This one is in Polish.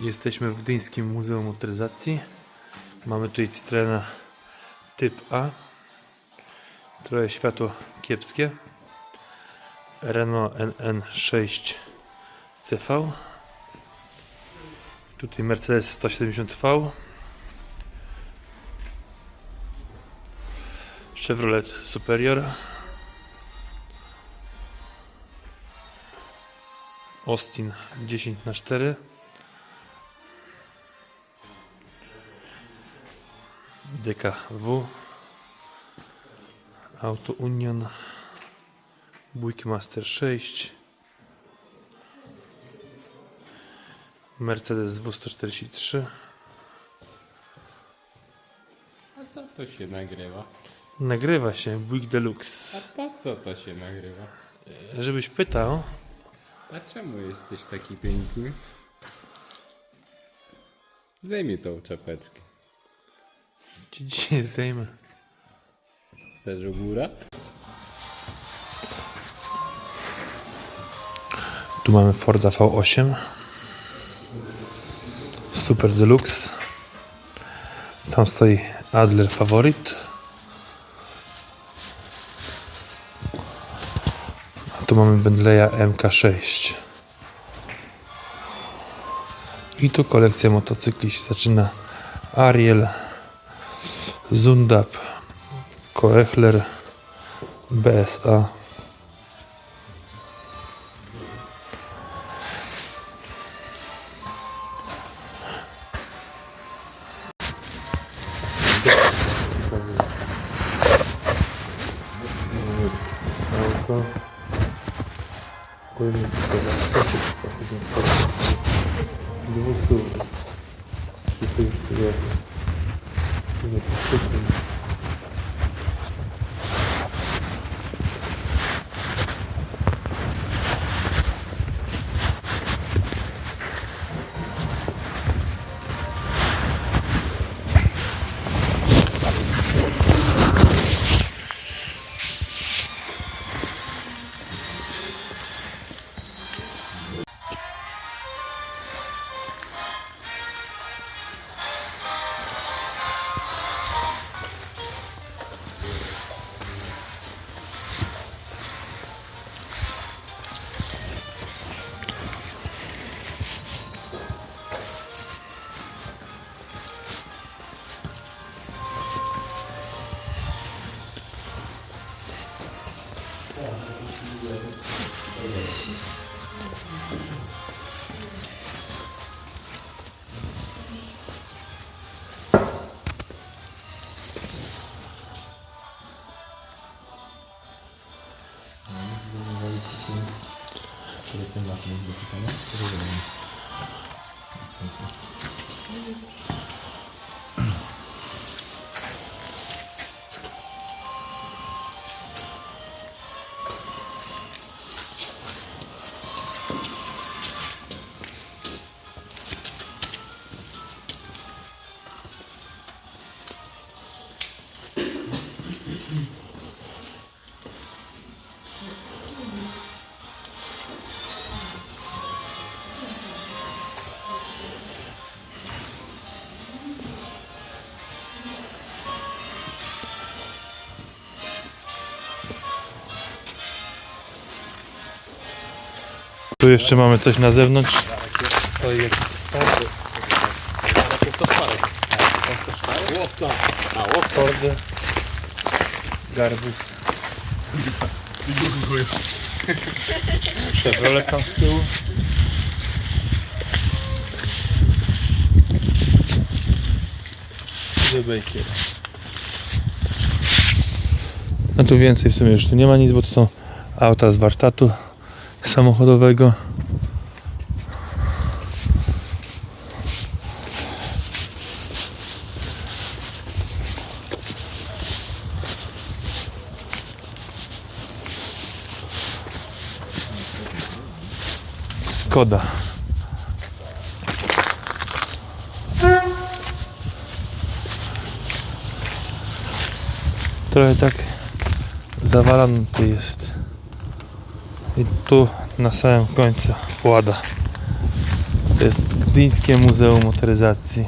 Jesteśmy w Gdyńskim Muzeum Motoryzacji. Mamy tutaj Citroena typ A. Trochę światło kiepskie. Renault NN6 CV. Tutaj Mercedes 170V. Chevrolet Superior. Austin 10 na 4 DKW Auto Union Buickmaster 6 Mercedes W143 A co to się nagrywa? Nagrywa się Buick Deluxe A po co to się nagrywa? Żebyś pytał A czemu jesteś taki piękny? Zdejmij tą czapeczkę. Ci dzisiaj zdejmę Chcesz u góra? Tu mamy Forda V8 Super Deluxe. Tam stoi Adler Favorit A tu mamy Bentleya MK6 I tu kolekcja motocykli się zaczyna. Ariel Zundap, Koehler, BSA. Дивился, что ты, что я. Już tu jest. Nie Tu jeszcze mamy coś na zewnątrz. Stoi jakiś Ford. Łowca! A, łowca! Ford. Garbus. Chevrolet tam z tyłu. No tu więcej w sumie już tu nie ma nic, bo to są auta z warsztatu samochodowego. Skoda. Trochę tak zawalony tu jest. I tu na samym końcu łada. To jest Gdyńskie Muzeum Motoryzacji.